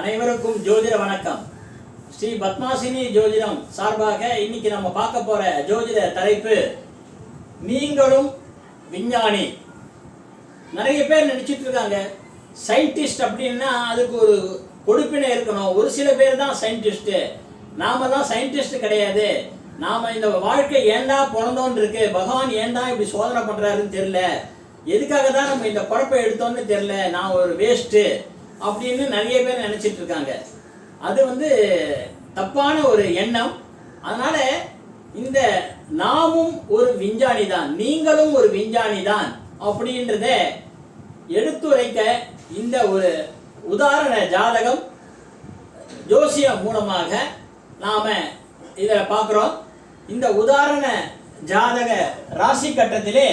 அனைவருக்கும் ஜோதிட வணக்கம். ஸ்ரீ பத்மாசினி ஜோதிடம் சார்பாக இன்னைக்கு நம்ம பார்க்க போற ஜோதிட தலைப்பு நீங்களும் விஞ்ஞானி. நிறைய பேர் நினைச்சிட்டு இருக்காங்க. சயின்டிஸ்ட் அப்படின்னா அதுக்கு ஒரு கொடுப்பினை இருக்கணும். ஒரு சில பேர் தான் சயின்டிஸ்ட் நாம தான் சயின்டிஸ்ட் கிடையாது. நாம இந்த வாழ்க்கை ஏன்டா பிறந்தோன்னு இருக்கு. பகவான் ஏன்டா இப்படி சோதனை பண்றாருன்னு தெரியல. எதுக்காக தான் நம்ம இந்த குழப்பை எடுத்தோம்னு தெரியல. நான் ஒரு வேஸ்ட்டு அப்படின்னு நிறைய பேர் நினச்சிட்டு இருக்காங்க. அது வந்து தப்பான ஒரு எண்ணம். அதனால இந்த நாமும் ஒரு விஞ்ஞானி தான் நீங்களும் ஒரு விஞ்ஞானி தான் அப்படின்றத எடுத்துரைக்க இந்த ஒரு உதாரண ஜாதகம் ஜோசியம் மூலமாக நாம இதில் பார்க்குறோம். இந்த உதாரண ஜாதக ராசி கட்டத்திலே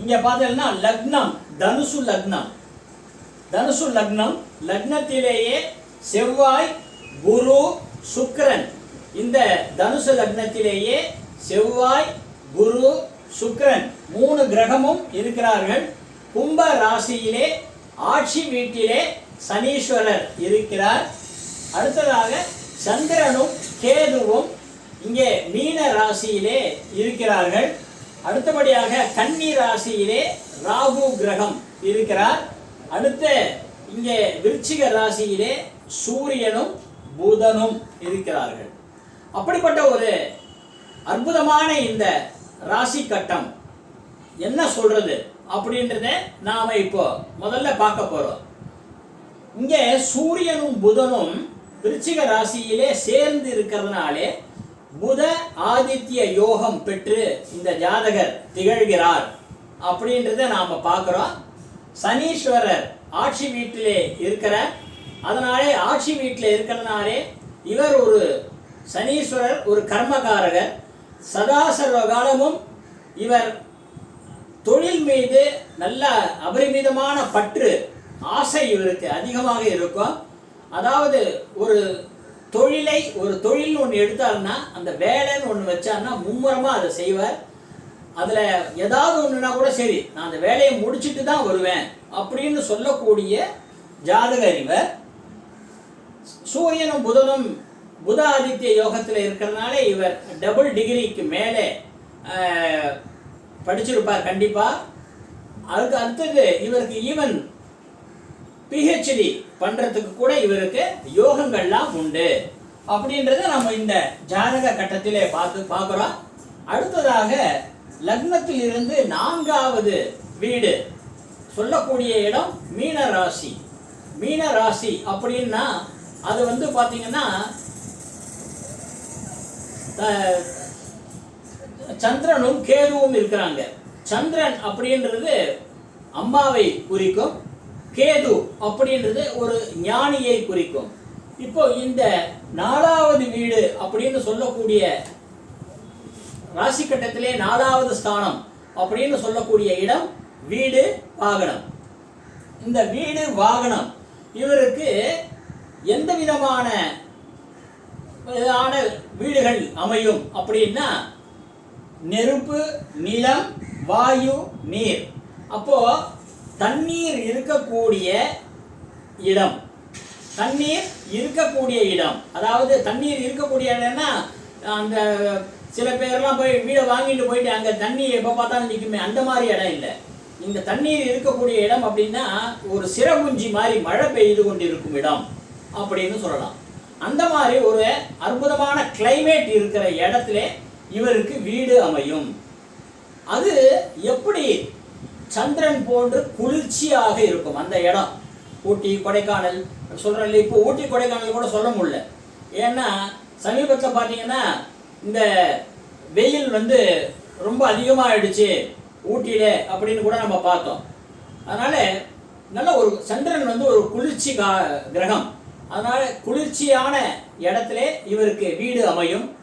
இங்கே பார்த்தீங்கன்னா லக்னம் தனுசு லக்னம். தனுசு லக்னம் லக்னத்திலேயே செவ்வாய் குரு சுக்கரன். இந்த தனுசு லக்னத்திலேயே செவ்வாய் குரு சுக்கரன் மூணு கிரகமும் இருக்கிறார்கள். கும்ப ராசியிலே ஆட்சி வீட்டிலே சனீஸ்வரர் இருக்கிறார். அடுத்ததாக சந்திரனும் கேதுவும் இங்கே மீன ராசியிலே இருக்கிறார்கள். அடுத்தபடியாக கன்னி ராசியிலே ராகு கிரகம் இருக்கிறார். அடுத்து இங்கே விருச்சிக ராசியிலே சூரியனும் புதனும் இருக்கிறார்கள். அப்படிப்பட்ட ஒரு அற்புதமான இந்த ராசி கட்டம் என்ன சொல்றது அப்படின்றத நாம இப்போ முதல்ல பார்க்க போறோம். இங்கே சூரியனும் புதனும் விருச்சிக ராசியிலே சேர்ந்து இருக்கிறதுனாலே புத ஆதித்ய யோகம் பெற்று இந்த ஜாதகர் திகழ்கிறார் அப்படின்றத நாம பார்க்குறோம். சனீஸ்வரர் ஆட்சி வீட்டிலே இருக்கிறார். அதனாலே ஆட்சி வீட்டில் இருக்கிறதுனாலே இவர் ஒரு சனீஸ்வரர் ஒரு கர்மகாரகர் சதா சர்வ காலமும் இவர் தொழில் மீது நல்ல அபரிமிதமான பற்று ஆசை இவருக்கு அதிகமாக இருக்கும். அதாவது ஒரு தொழிலை ஒரு தொழில் ஒன்று எடுத்தாருன்னா அந்த வேலைன்னு ஒன்று வச்சாருன்னா மும்முரமாக அதை செய்வார். அதில் ஏதாவது ஒன்றுனா கூட சரி நான் அந்த வேலையை முடிச்சுட்டு தான் வருவேன் அப்படின்னு சொல்லக்கூடிய ஜாதகர் இவர் சூரியனும் புதனும் புத ஆதித்ய யோகத்தில் இருக்கிறதுனால இவர் டபுள் டிகிரிக்கு மேலே படிச்சிருப்பார் கண்டிப்பாக அதுக்கு அடுத்தது இவருக்கு ஈவன் பிஹெச்டி பண்ணுறதுக்கு கூட இவருக்கு யோகங்கள்லாம் உண்டு அப்படின்றத நம்ம இந்த ஜாதக கட்டத்திலே பார்த்து பார்க்குறோம். அடுத்ததாக லக்னத்தில் இருந்து நான்காவது வீடு. சொல்லக்கூடிய இடம் மீன ராசி மீன ராசி அப்படின்னா அது வந்து பார்த்தீங்கன்னா சந்திரனும் கேதுவும் இருக்கிறாங்க. சந்திரன் அப்படின்றது அம்மாவை குறிக்கும். கேது அப்படின்றது ஒரு ஞானியை குறிக்கும். இப்போ இந்த நாலாவது வீடு அப்படின்னு சொல்லக்கூடிய ராசி கட்டத்திலே நாலாவது ஸ்தானம் அப்படின்னு சொல்லக்கூடிய இடம் வீடு வாகனம். இந்த வீடு வாகனம் இவருக்கு எந்த விதமான வீடுகள் அமையும் அப்படின்னா நெருப்பு நிலம் வாயு நீர். அப்போ தண்ணீர் இருக்கக்கூடிய இடம். தண்ணீர் இருக்கக்கூடிய இடம். அதாவது தண்ணீர் இருக்கக்கூடிய இடம்னா அந்த சில பேர்லாம் போய் வீடை வாங்கிட்டு போயிட்டு அங்கே தண்ணி எப்போ பார்த்தாலும் நிற்குமே அந்த மாதிரி இடம் இல்லை. இந்த தண்ணீர் இருக்கக்கூடிய இடம் அப்படின்னா ஒரு சிறகுஞ்சி மாதிரி மழை பெய்து கொண்டிருக்கும் இடம் அப்படின்னு சொல்லலாம். அந்த மாதிரி ஒரு அற்புதமான கிளைமேட் இருக்கிற இடத்துல இவருக்கு வீடு அமையும். அது எப்படி சந்திரன் போன்று குளிர்ச்சியாக இருக்கும் அந்த இடம்? ஊட்டி கொடைக்கானல் சொல்கிறேன் இப்போ ஊட்டி கொடைக்கானல் கூட சொல்ல முடியல. ஏன்னா சமீபத்தில் பார்த்தீங்கன்னா இந்த வெயில் வந்து ரொம்ப அதிகமாகிடுச்சு ஊட்டியில் அப்படின்னு கூட நம்ம பார்த்தோம். அதனால் நல்ல ஒரு சந்திரன் வந்து ஒரு குளிர்ச்சி கா கிரகம். அதனால் குளிர்ச்சியான இடத்துல இவருக்கு வீடு அமையும்.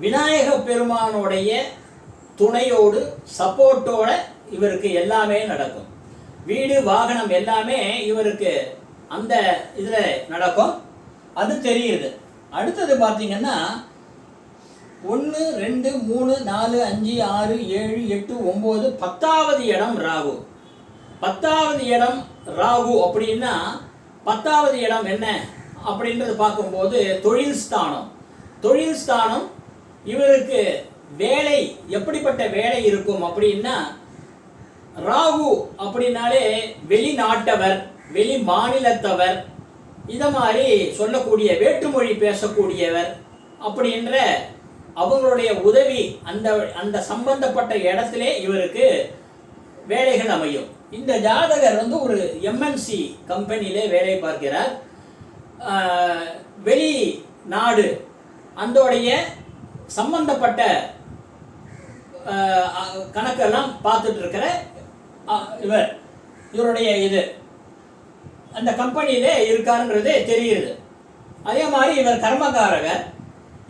விநாயக பெருமானுடைய துணையோடு சப்போர்ட்டோட இவருக்கு எல்லாமே நடக்கும். வீடு வாகனம் எல்லாமே இவருக்கு அந்த இதில் நடக்கும். அது தெரியுது. அடுத்தது பார்த்தீங்கன்னா ஒன்று ரெண்டு மூணு நாலு அஞ்சு ஆறு ஏழு எட்டு ஒம்பது பத்தாவது இடம் ராகு. பத்தாவது இடம் ராகு அப்படின்னா பத்தாவது இடம் என்ன அப்படின்றது பார்க்கும்போது தொழில் ஸ்தானம். தொழில் ஸ்தானம் இவருக்கு வேலை எப்படிப்பட்ட வேலை இருக்கும் அப்படின்னா ராகு அப்படின்னாலே வெளிநாட்டவர் வெளி மாநிலத்தவர் இதை மாதிரி சொல்லக்கூடிய வேற்றுமொழி பேசக்கூடியவர் அப்படின்ற அவங்களுடைய உதவி அந்த அந்த சம்பந்தப்பட்ட இடத்திலே இவருக்கு வேலைகள் அமையும். இந்த ஜாதகர் வந்து ஒரு எம்என்சி கம்பெனியிலே வேலை பார்க்கிறார். வெளி நாடு அந்தோடைய சம்பந்தப்பட்ட கணக்கெல்லாம் பார்த்துட்டு இருக்கிற இவர் இவருடைய இது. அந்த கம்பெனியிலே இருக்காருன்றது தெரியுது அதே மாதிரி இவர் கர்மகாரகர்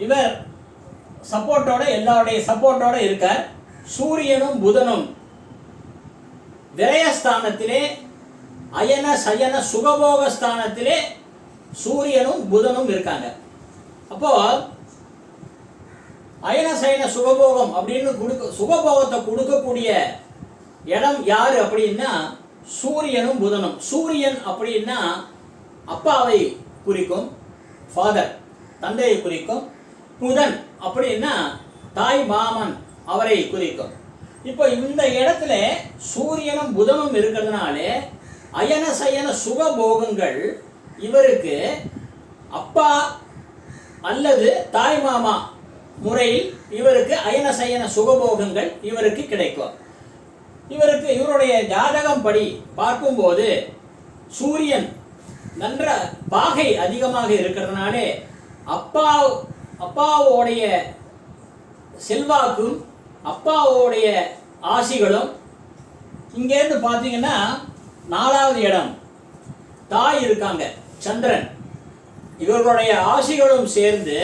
இவர் சப்போர்ட்டோட எல்லாருடைய சப்போர்ட்டோட இருக்க சூரியனும் புதனும் விரயஸ்தானத்திலே அயன சயன சுகபோக ஸ்தானத்திலே சூரியனும் புதனும் இருக்காங்க. அப்போ அயன சயன சுகபோகம் அப்படின்னு கொடுக்க சுகபோகத்தை கொடுக்கக்கூடிய இடம் யாரு அப்படின்னா சூரியனும் புதனும். சூரியன் அப்படின்னா அப்பாவை குறிக்கும் ஃபாதர் தந்தையை குறிக்கும் புதன். அப்படின்னா தாய் மாமன் அவரை குறிக்கும். இப்போ இந்த இடத்துல சூரியனும் புதனும் இருக்கிறதுனாலே அயன சயன சுகபோகங்கள் இவருக்கு அப்பா அல்லது தாய் மாமா முறையில் இவருக்கு அயன சயன சுகபோகங்கள் இவருக்கு கிடைக்கும். இவருக்கு இவருடைய ஜாதகம் படி பார்க்கும்போது சூரியன் நன்ற பாகை அதிகமாக இருக்கிறதுனாலே அப்பா அப்பாவோடைய செல்வாக்கும் அப்பாவோடைய ஆசிகளும் இங்கேருந்து பார்த்தீங்கன்னா நாலாவது இடம். தாய் இருக்காங்க சந்திரன். இவர்களுடைய ஆசிகளும் சேர்ந்து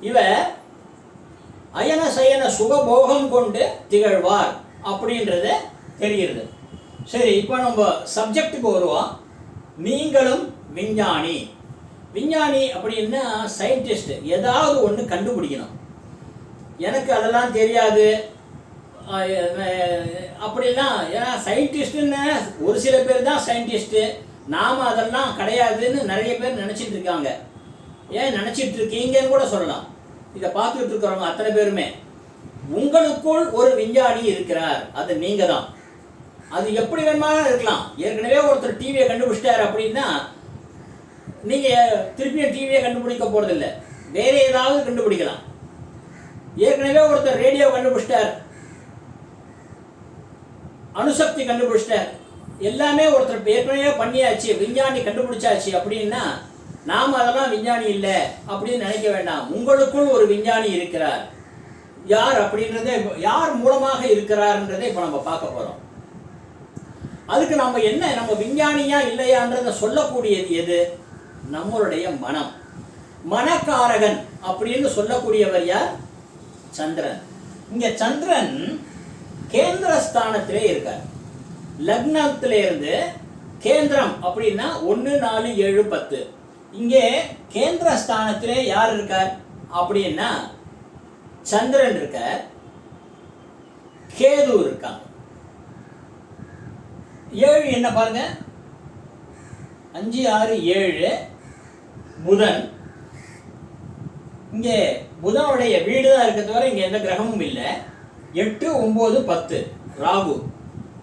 இவர் அயன சயன சுகபோகம் கொண்டு திகழ்வார் அப்படின்றது தெரிகிறது. சரி இப்போ நம்ம சப்ஜெக்ட்டுக்கு வருவோம். நீங்களும் விஞ்ஞானி. விஞ்ஞானி அப்படின்னா சயின்டிஸ்ட் ஏதாவது ஒன்று கண்டுபிடிக்கணும். எனக்கு அதெல்லாம் தெரியாது. அப்படிலாம் ஏன்னா சயின்டிஸ்ட்டுன்னு ஒரு சில பேர் தான் சயின்டிஸ்ட்டு நாம் அதெல்லாம் கிடையாதுன்னு நிறைய பேர் நினச்சிட்டு இருக்காங்க. ஏன் நினச்சிட்டு இருக்கீங்கன்னு கூட சொல்லலாம். இதை பார்த்துட்டு இருக்கிறவங்க அத்தனை பேருமே. உங்களுக்குள் ஒரு விஞ்ஞானி இருக்கிறார். அது நீங்கள் தான் அது எப்படி வேணுமானாலும் இருக்கலாம். ஏற்கனவே ஒருத்தர் டிவியை கண்டுபிடிச்சிட்டார் அப்படின்னா நீங்க திருப்பியும் டிவியை கண்டுபிடிக்க போகிறதில்ல வேற ஏதாவது கண்டுபிடிக்கலாம். ஏற்கனவே ஒருத்தர் ரேடியோ கண்டுபிடிச்சிட்டார். அணுசக்தி கண்டுபிடிச்சிட்டார். எல்லாமே ஒருத்தர் ஏற்கனவே பண்ணியாச்சு விஞ்ஞானி கண்டுபிடிச்சாச்சு அப்படின்னா நாம் அதெல்லாம் விஞ்ஞானி இல்லை அப்படின்னு நினைக்க வேண்டாம். உங்களுக்குள் ஒரு விஞ்ஞானி இருக்கிறார். யார் அப்படின்றதே யார் மூலமாக இருக்கிறார்ன்றதை இப்போ நம்ம பார்க்க போறோம். அதுக்கு நம்ம என்ன நம்ம விஞ்ஞானியா இல்லையான்றத சொல்லக்கூடியது எது? நம்மளுடைய மனம். மனக்காரகன் அப்படின்னு சொல்லக்கூடியவர் யார்? சந்திரன். இங்க சந்திரன் கேந்திரஸ்தானத்திலே இருக்கார். லக்னத்திலிருந்து கேந்திரம் அப்படின்னா ஒன்று நாலு ஏழு பத்து. இங்கே கேந்திரஸ்தானத்திலே யார் இருக்கார்? அப்படின்னா சந்திரன் இருக்கார். கேது இருக்காங்க. ஏழு என்ன பாருங்க? அஞ்சு ஆறு ஏழு புதன் இங்கே புதனுடைய வீடு தான் இருக்க தவிர இங்கே எந்த கிரகமும் இல்லை. எட்டு ஒம்பது பத்து. ராகு.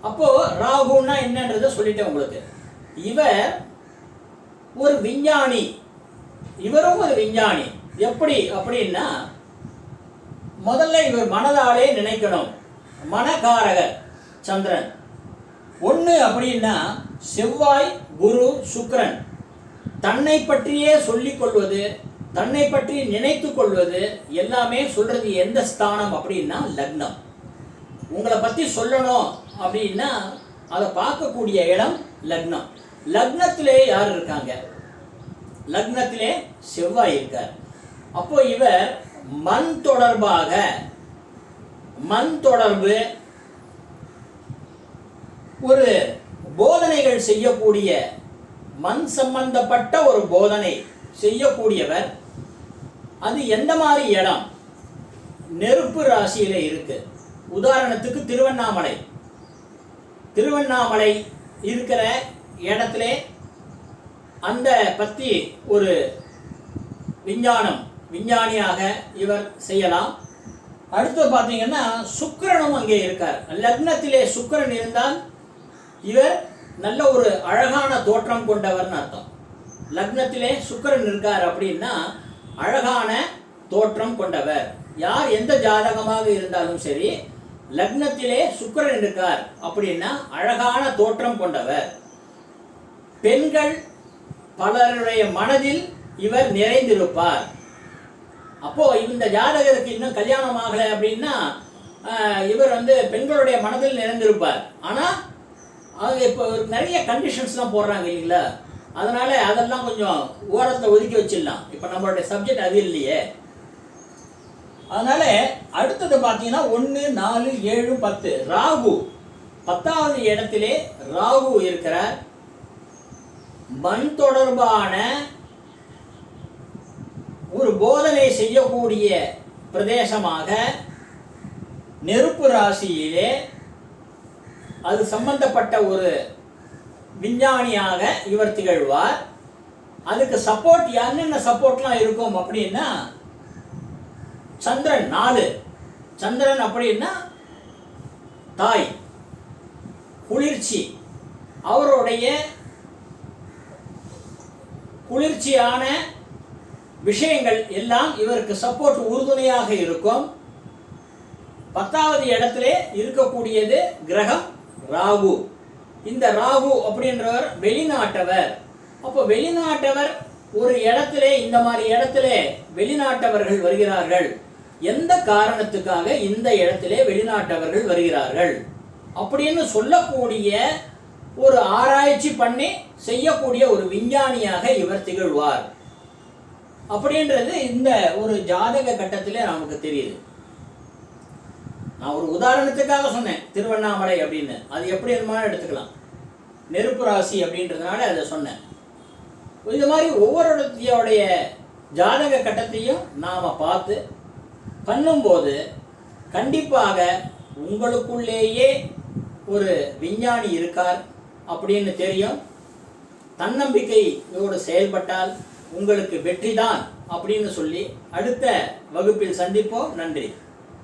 அப்போது ராகுன்னா என்னன்றதை சொல்லிட்டேன் உங்களுக்கு. இவர் ஒரு விஞ்ஞானி. இவரும் ஒரு விஞ்ஞானி. எப்படி? அப்படின்னா முதல்ல இவர் மனதாலே நினைக்கணும். மனகாரகர் சந்திரன். ஒன்று அப்படின்னா செவ்வாய் குரு சுக்கிரன். தன்னை பற்றியே சொல்லிக் கொள்வது தன்னை பற்றி நினைத்து கொள்வது எல்லாமே சொல்றது எந்த ஸ்தானம் அப்படின்னா லக்னம். உங்களை பற்றி சொல்லணும் அப்படின்னா அதை பார்க்கக்கூடிய இடம் லக்னம். லக்னத்திலே யார் இருக்காங்க? லக்னத்திலே செவ்வாய் இருக்கார். அப்போ இவர் மண் தொடர்பாக மண் தொடர்பு ஒரு போதனைகள் செய்யக்கூடிய மண் சம்பந்தப்பட்ட ஒரு போதனை செய்யக்கூடியவர். அது எந்த மாதிரி இடம்? நெருப்பு ராசியில் இருக்கு. உதாரணத்துக்கு திருவண்ணாமலை. திருவண்ணாமலை இருக்கிற இடத்துல அந்த பற்றி ஒரு விஞ்ஞானம் விஞ்ஞானியாக இவர் செய்யலாம். அடுத்து பார்த்தீங்கன்னா சுக்கரனும் அங்கே இருக்கார். லக்னத்திலே சுக்கரன் இருந்தால் இவர் நல்ல ஒரு அழகான தோற்றம் கொண்டவர்னு அர்த்தம். லக்னத்திலே சுக்கிரன் இருக்கார் அப்படின்னா அழகான தோற்றம் கொண்டவர். யார் எந்த ஜாதகமாக இருந்தாலும் சரி லக்னத்திலே சுக்கிரன் இருக்கார் அப்படின்னா அழகான தோற்றம் கொண்டவர். பெண்கள் பலருடைய மனதில் இவர் நிறைந்திருப்பார். அப்போ இந்த ஜாதகருக்கு இன்னும் கல்யாணம் ஆகலை அப்படின்னா இவர் வந்து பெண்களுடைய மனதில் நிறைந்திருப்பார். ஆனால் அவங்க இப்போ நிறைய கண்டிஷன்ஸ்லாம் போடுறாங்க இல்லைங்களா? அதனால் அதெல்லாம் கொஞ்சம் ஓரத்தை ஒதுக்கி வச்சிடலாம். இப்போ நம்மளுடைய சப்ஜெக்ட் அது இல்லையே. அதனால் அடுத்தது பார்த்தீங்கன்னா ஒன்று நாலு ஏழு பத்து. ராகு. பத்தாவது இடத்திலே ராகு இருக்கிறார். மண் தொடர்பான ஒரு போதனை செய்யக்கூடிய பிரதேசமாக நெருப்பு ராசியிலே அது சம்பந்தப்பட்ட ஒரு விஞ்ஞானியாக இவர் திகழ்வார். அதுக்கு சப்போர்ட் என்னென்ன சப்போர்ட்லாம் இருக்கும் அப்படின்னா சந்திரன் நாலு. சந்திரன் அப்படின்னா தாய் குளிர்ச்சி. அவருடைய குளிர்ச்சியான விஷயங்கள் எல்லாம் இவருக்கு சப்போர்ட் உறுதுணையாக இருக்கும். பத்தாவது இடத்திலே இருக்கக்கூடியது கிரகம். ராகு. இந்த ராகு அப்படின்றவர் வெளிநாட்டவர். அப்போ வெளிநாட்டவர் ஒரு இடத்துல இந்த மாதிரி இடத்துல வெளிநாட்டவர்கள் வருகிறார்கள். எந்த காரணத்துக்காக இந்த இடத்துல வெளிநாட்டவர்கள் வருகிறார்கள்? அப்படின்னு சொல்லக்கூடிய ஒரு ஆராய்ச்சி பண்ணி செய்யக்கூடிய ஒரு விஞ்ஞானியாக இவர் திகழ்வார். அப்படின்றது இந்த ஒரு ஜாதக கட்டத்திலே நமக்கு தெரியுது. நான் ஒரு உதாரணத்துக்காக சொன்னேன் திருவண்ணாமலை அப்படின்னு. அது எப்படி வேணுமானு எடுத்துக்கலாம். நெருப்பு ராசி அப்படின்றதுனால அதை சொன்னேன். இது மாதிரி ஒவ்வொருடைய ஜாதக கட்டத்தையும் நாம் பார்த்து பண்ணும்போது கண்டிப்பாக உங்களுக்குள்ளேயே ஒரு விஞ்ஞானி இருக்கார் அப்படின்னு தெரியும். தன்னம்பிக்கையோடு செயல்பட்டால் உங்களுக்கு வெற்றிதான் அப்படின்னு சொல்லி அடுத்த வகுப்பில் சந்திப்போம். நன்றி.